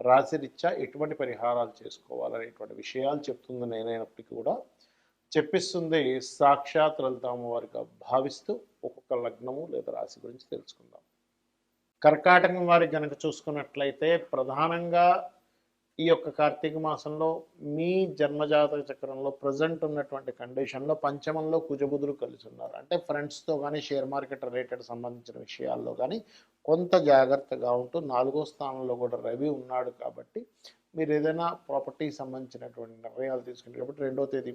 రాశిరీత్యా ఎటువంటి పరిహారాలు చేసుకోవాలనేటువంటి విషయాలు చెప్తుంది నేనైనప్పటికీ కూడా. చెప్పిస్తుంది సాక్షాత్ లలితామ్మ వారిగా భావిస్తూ ఒక్కొక్క లగ్నము లేదా రాశి గురించి తెలుసుకుందాం. కర్కాటకం వారికి కనుక చూసుకున్నట్లయితే ప్రధానంగా ఈ యొక్క కార్తీక మాసంలో మీ జన్మజాతక చక్రంలో ప్రజెంట్ ఉన్నటువంటి కండిషన్లో పంచమంలో కుజబుధులు కలిసి ఉన్నారు అంటే ఫ్రెండ్స్తో కానీ షేర్ మార్కెట్ రిలేటెడ్ సంబంధించిన విషయాల్లో కానీ కొంత జాగ్రత్తగా ఉంటూ నాలుగో స్థానంలో కూడా రవి ఉన్నాడు కాబట్టి మీరు ఏదైనా ప్రాపర్టీకి సంబంధించినటువంటి నిర్ణయాలు తీసుకుంటారు కాబట్టి రెండో తేదీ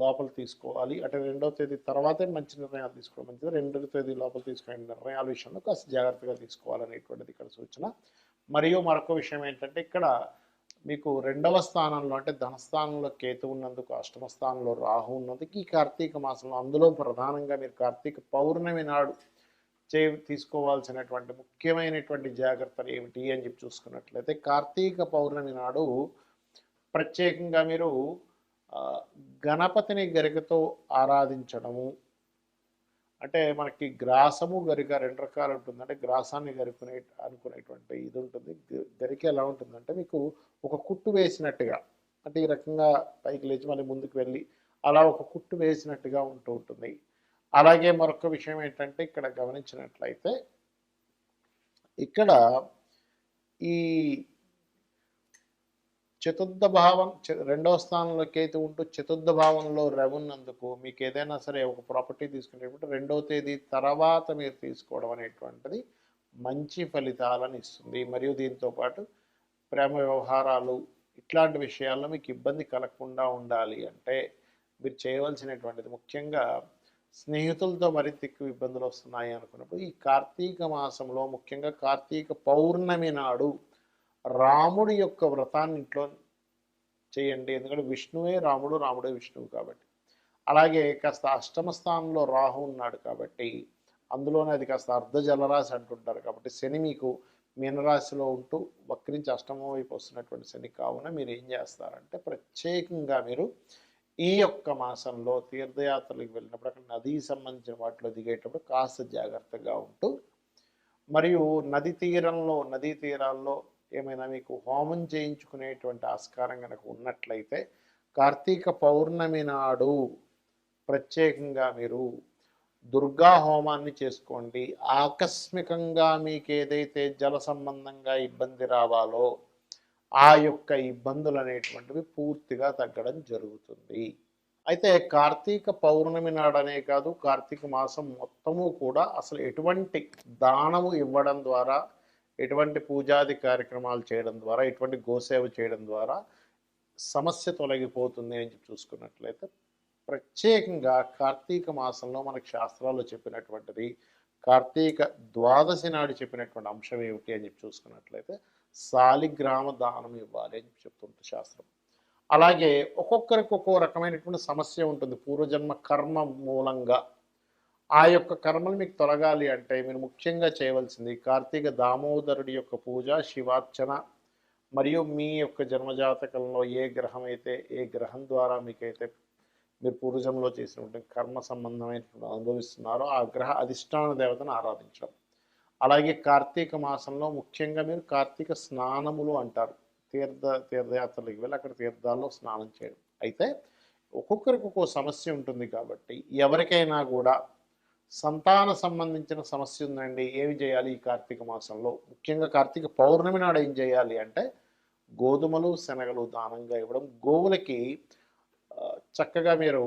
లోపల తీసుకోవాలి. అంటే రెండో తేదీ తర్వాతే మంచి నిర్ణయాలు తీసుకోవడం మంచిది. రెండో తేదీ లోపల తీసుకునే నిర్ణయాల విషయంలో కాస్త జాగ్రత్తగా తీసుకోవాలనేటువంటిది ఇక్కడ సూచన. మరియు మరొక విషయం ఏంటంటే ఇక్కడ మీకు రెండవ స్థానంలో అంటే ధనస్థానంలో కేతు ఉన్నందుకు అష్టమ స్థానంలో రాహు ఉన్నందుకు ఈ కార్తీక మాసంలో అందులో ప్రధానంగా మీరు కార్తీక పౌర్ణమి నాడు చే తీసుకోవాల్సినటువంటి ముఖ్యమైనటువంటి జాగ్రత్తలు ఏమిటి అని చెప్పి చూసుకున్నట్లయితే కార్తీక పౌర్ణమి నాడు ప్రత్యేకంగా మీరు గణపతిని గరికతో ఆరాధించడము అంటే మనకి గ్రాసము గరిక రెండు రకాలు ఉంటుంది. అంటే గ్రాసాన్ని గరుకునే అనుకునేటువంటి ఇది ఉంటుంది. గరిక ఎలా ఉంటుందంటే మీకు ఒక కుట్టు వేసినట్టుగా అంటే ఈ రకంగా పైకి లేచి మళ్ళీ ముందుకు వెళ్ళి అలా ఒక కుట్టు వేసినట్టుగా ఉంటూ ఉంటుంది. అలాగే మరొక విషయం ఏంటంటే ఇక్కడ గమనించినట్లయితే ఇక్కడ ఈ చతుర్థ భావం రెండవ స్థానంలో కేతు ఉంటూ చతుర్థ భావంలో రవి ఉన్నందుకు మీకు ఏదైనా సరే ఒక ప్రాపర్టీ తీసుకునేటప్పుడు రెండవ తేదీ తర్వాత మీరు తీసుకోవడం అనేటువంటిది మంచి ఫలితాలను ఇస్తుంది. మరియు దీంతో పాటు ప్రేమ వ్యవహారాలు ఇట్లాంటి విషయాల్లో మీకు ఇబ్బంది కలగకుండా ఉండాలి అంటే మీరు చేయవలసినటువంటిది ముఖ్యంగా స్నేహితులతో మరింత ఎక్కువ ఇబ్బందులు వస్తున్నాయి అనుకున్నప్పుడు ఈ కార్తీక మాసంలో ముఖ్యంగా కార్తీక పౌర్ణమి నాడు రాముడి యొక్క వ్రతాన్ని ఇంట్లో చేయండి. ఎందుకంటే విష్ణువే రాముడు రాముడే విష్ణువు కాబట్టి. అలాగే కాస్త అష్టమ స్థానంలో రాహు ఉన్నాడు కాబట్టి అందులోనే అది కాస్త అర్ధ జలరాశి అంటుంటారు కాబట్టి శని మీకు మీనరాశిలో ఉంటూ వక్రించి అష్టమం వైపు వస్తున్నటువంటి శని కావున మీరు ఏం చేస్తారంటే ప్రత్యేకంగా మీరు ఈ యొక్క మాసంలో తీర్థయాత్రలకు వెళ్ళినప్పుడు అక్కడ నదికి సంబంధించిన వాటిలో దిగేటప్పుడు కాస్త జాగ్రత్తగా ఉంటూ మరియు నది తీరంలో నదీ తీరాల్లో ఏమైనా మీకు హోమం చేయించుకునేటువంటి ఆస్కారం కనుక ఉన్నట్లయితే కార్తీక పౌర్ణమి నాడు ప్రత్యేకంగా మీరు దుర్గా హోమాన్ని చేసుకోండి. ఆకస్మికంగా మీకు ఏదైతే జల సంబంధంగా ఇబ్బంది రావాలో ఆ యొక్క ఇబ్బందులు అనేటువంటివి పూర్తిగా తగ్గడం జరుగుతుంది. అయితే కార్తీక పౌర్ణమి నాడనే కాదు కార్తీక మాసం మొత్తము కూడా అసలు ఎటువంటి దానము ఇవ్వడం ద్వారా ఎటువంటి పూజాది కార్యక్రమాలు చేయడం ద్వారా ఎటువంటి గోసేవ చేయడం ద్వారా సమస్య తొలగిపోతుంది అని చెప్పి చూసుకున్నట్లయితే ప్రత్యేకంగా కార్తీక మాసంలో మనకు శాస్త్రాల్లో చెప్పినటువంటిది కార్తీక ద్వాదశి నాడు చెప్పినటువంటి అంశం ఏమిటి అని చెప్పి చూసుకున్నట్లయితే సాలిగ్రామ దానం ఇవ్వాలి అని చెప్తుంది శాస్త్రం. అలాగే ఒక్కొక్కరికి ఒక్కో రకమైనటువంటి సమస్య ఉంటుంది. పూర్వజన్మ కర్మ మూలంగా ఆ యొక్క కర్మలు మీకు తొలగాలి అంటే మీరు ముఖ్యంగా చేయవలసింది కార్తీక దామోదరుడి యొక్క పూజ శివార్చన మరియు మీ యొక్క జన్మజాతకంలో ఏ గ్రహం అయితే ఏ గ్రహం ద్వారా మీకైతే మీరు పూర్వజంలో చేసినటువంటి కర్మ సంబంధమైనటువంటి అనుభవిస్తున్నారో ఆ గ్రహ అధిష్టాన దేవతను ఆరాధించడం అలాగే కార్తీక మాసంలో ముఖ్యంగా మీరు కార్తీక స్నానములు అంటారు. తీర్థ తీర్థయాత్రలకు వెళ్ళి అక్కడ తీర్థాల్లో స్నానం చేయడం. అయితే ఒక్కొక్కరికి ఒక్కో సమస్య ఉంటుంది కాబట్టి ఎవరికైనా కూడా సంతాన సంబంధించిన సమస్య ఉందండి. ఏమి చేయాలి ఈ కార్తీక మాసంలో? ముఖ్యంగా కార్తీక పౌర్ణమి నాడు ఏం చేయాలి అంటే గోధుమలు శనగలు దానంగా ఇవ్వడం. గోవులకి చక్కగా మీరు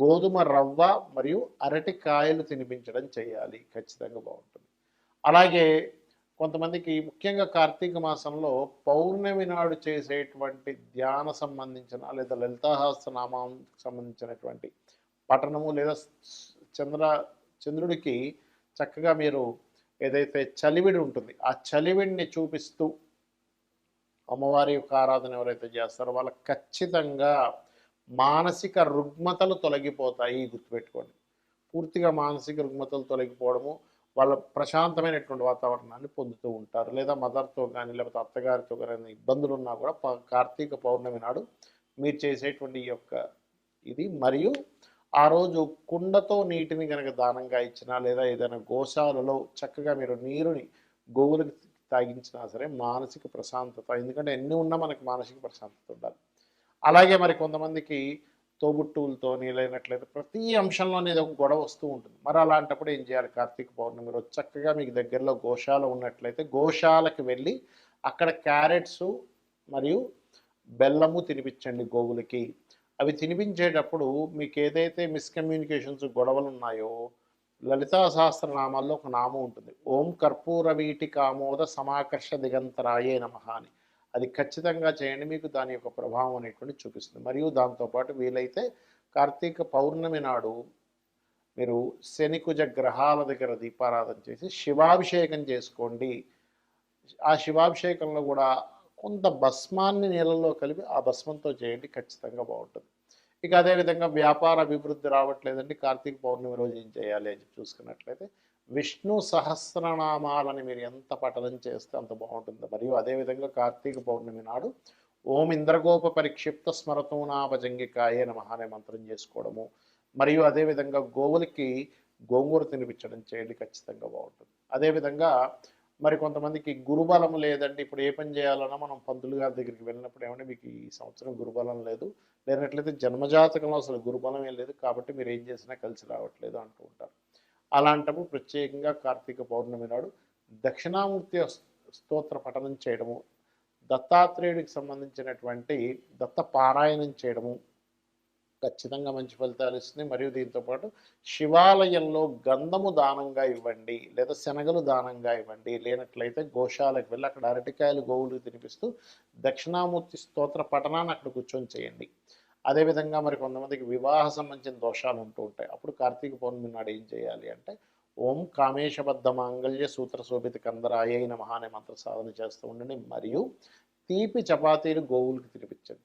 గోధుమ రవ్వ మరియు అరటి కాయలు తినిపించడం చేయాలి. ఖచ్చితంగా బాగుంటుంది. అలాగే కొంతమందికి ముఖ్యంగా కార్తీక మాసంలో పౌర్ణమి నాడు చేసేటువంటి ధ్యాన సంబంధించిన లేదా లలితాహాస్త్రనామం సంబంధించినటువంటి పఠనము లేదా చంద్ర చంద్రుడికి చక్కగా మీరు ఏదైతే చలివిడి ఉంటుంది ఆ చలివిడిని చూపిస్తూ అమ్మవారి యొక్క ఆరాధన ఎవరైతే చేస్తారో వాళ్ళకి ఖచ్చితంగా మానసిక రుగ్మతలు తొలగిపోతాయి గుర్తుపెట్టుకోండి. పూర్తిగా మానసిక రుగ్మతలు తొలగిపోవడము వాళ్ళ ప్రశాంతమైనటువంటి వాతావరణాన్ని పొందుతూ ఉంటారు. లేదా మదర్తో కానీ లేకపోతే అత్తగారితో కానీ ఇబ్బందులు ఉన్నా కూడా కార్తీక పౌర్ణమి నాడు మీరు చేసేటువంటి ఈ యొక్క ఇది మరియు ఆ రోజు కుండతో నీటిని కనుక దానంగా ఇచ్చినా లేదా ఏదైనా గోశాలలో చక్కగా మీరు నీరుని గోవులకు తాగించినా సరే మానసిక ప్రశాంతత ఎందుకంటే ఎన్ని ఉన్నా మనకి మానసిక ప్రశాంతత ఉండాలి. అలాగే మరి కొంతమందికి తోబుట్టువులతో లేనట్లయితే ప్రతి అంశంలోనే ఏదో ఒక గొడవ వస్తూ ఉంటుంది. మరి అలాంటప్పుడు ఏం చేయాలి? కార్తీక పౌర్ణమి రోజు చక్కగా మీకు దగ్గరలో గోశాల ఉన్నట్లయితే గోశాలకు వెళ్ళి అక్కడ క్యారెట్స్ మరియు బెల్లము తినిపించండి గోవులకి. అవి తినిపించేటప్పుడు మీకు ఏదైతే మిస్కమ్యూనికేషన్స్ గొడవలు ఉన్నాయో లలితా సహస్రనామాల్లో ఒక నామం ఉంటుంది. ఓం కర్పూర వీటి కామోద సమాకర్ష దిగంతరాయే నమ అని. అది ఖచ్చితంగా చేయండి మీకు దాని యొక్క ప్రభావం అనేటువంటి చూపిస్తుంది. మరియు దాంతోపాటు వీలైతే కార్తీక పౌర్ణమి నాడు మీరు శనికుజ గ్రహాల దగ్గర దీపారాధన చేసి శివాభిషేకం చేసుకోండి. ఆ శివాభిషేకంలో కూడా కొంత భస్మాన్ని నీళ్ళలో కలిపి ఆ భస్మంతో చేయండి ఖచ్చితంగా బాగుంటుంది. ఇక అదేవిధంగా వ్యాపార అభివృద్ధి రావట్లేదండి కార్తీక పౌర్ణమి రోజు ఏం చేయాలి అని చూసుకున్నట్లయితే విష్ణు సహస్రనామాలని మీరు ఎంత పఠనం చేస్తే అంత బాగుంటుంది. మరియు అదేవిధంగా కార్తీక పౌర్ణమి నాడు ఓం ఇంద్రగోప పరిక్షిప్త స్మరతూనాభజంగికాయే నమ అనే మంత్రం చేసుకోవడము. మరియు అదేవిధంగా గోవులకి గోంగూర తినిపించడం చేయండి ఖచ్చితంగా బాగుంటుంది. అదేవిధంగా మరి కొంతమందికి గురుబలం లేదండి. ఇప్పుడు ఏ పని చేయాలన్నా మనం పంతులు గారి దగ్గరికి వెళ్ళినప్పుడు ఏమంటే మీకు ఈ సంవత్సరం గురుబలం లేదు. లేనట్లయితే జన్మజాతకంలో అసలు గురుబలం ఏం లేదు. కాబట్టి మీరు ఏం చేసినా కలిసి రావట్లేదు అంటూ ఉంటారు. అలాంటప్పుడు ప్రత్యేకంగా కార్తీక పౌర్ణమి నాడు దక్షిణామూర్తి స్తోత్ర పఠనం చేయడము దత్తాత్రేయుడికి సంబంధించినటువంటి దత్త పారాయణం చేయడము ఖచ్చితంగా మంచి ఫలితాలు ఇస్తుంది మరియు దీంతోపాటు శివాలయంలో గంధము దానంగా ఇవ్వండి లేదా శనగలు దానంగా ఇవ్వండి. లేనట్లయితే గోశాలకు వెళ్ళి అక్కడ అరటికాయలు గోవులు తినిపిస్తూ దక్షిణామూర్తి స్తోత్ర పఠనాన్ని అక్కడ కూర్చొని చేయండి. అదేవిధంగా మరి కొంతమందికి వివాహ సంబంధించిన దోషాలు ఉంటూ ఉంటాయి. అప్పుడు కార్తీక పౌర్ణమి నాడు ఏం చేయాలి అంటే ఓం కామేశబద్ధ మాంగళ్య సూత్ర శోభిత కందరాయ మహానే అనే మంత్ర సాధన చేస్తూ ఉండండి. మరియు తీపి చపాతీలు గోవులకు తినిపించండి.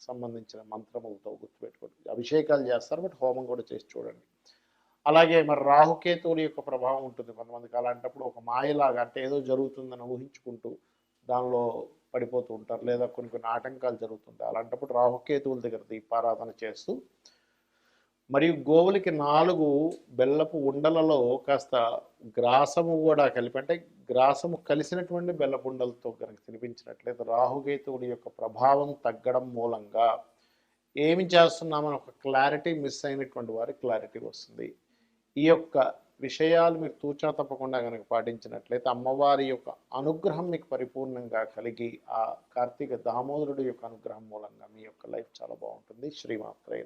సంబంధించిన మంత్రములతో గుర్తుపెట్టుకోండి. అభిషేకాలు చేస్తారు బట్ హోమం కూడా చేసి చూడండి. అలాగే మరి రాహుకేతువుల యొక్క ప్రభావం ఉంటుంది. కొంతమందికి అలాంటప్పుడు ఒక మాయలాగా అంటే ఏదో జరుగుతుందని ఊహించుకుంటూ దానిలో పడిపోతూ ఉంటారు. లేదా కొన్ని కొన్ని ఆటంకాలు జరుగుతుంటాయి. అలాంటప్పుడు రాహుకేతువుల దగ్గర దీపారాధన చేస్తూ మరియు గోవులకి నాలుగు బెల్లపు ఉండలలో కాస్త గ్రాసము కూడా కలిపి అంటే గ్రాసము కలిసినటువంటి బెల్లపుండలతో కనుక తినిపించినట్లయితే రాహుకేతువుడి యొక్క ప్రభావం తగ్గడం మూలంగా ఏమి చేస్తున్నామని ఒక క్లారిటీ మిస్ అయినటువంటి వారి క్లారిటీ వస్తుంది. ఈ యొక్క విషయాలు మీరు తూచా తప్పకుండా కనుక పాటించినట్లయితే అమ్మవారి యొక్క అనుగ్రహం మీకు పరిపూర్ణంగా కలిగి ఆ కార్తీక దామోదరుడి యొక్క అనుగ్రహం మూలంగా మీ యొక్క లైఫ్ చాలా బాగుంటుంది. శ్రీమాత్రే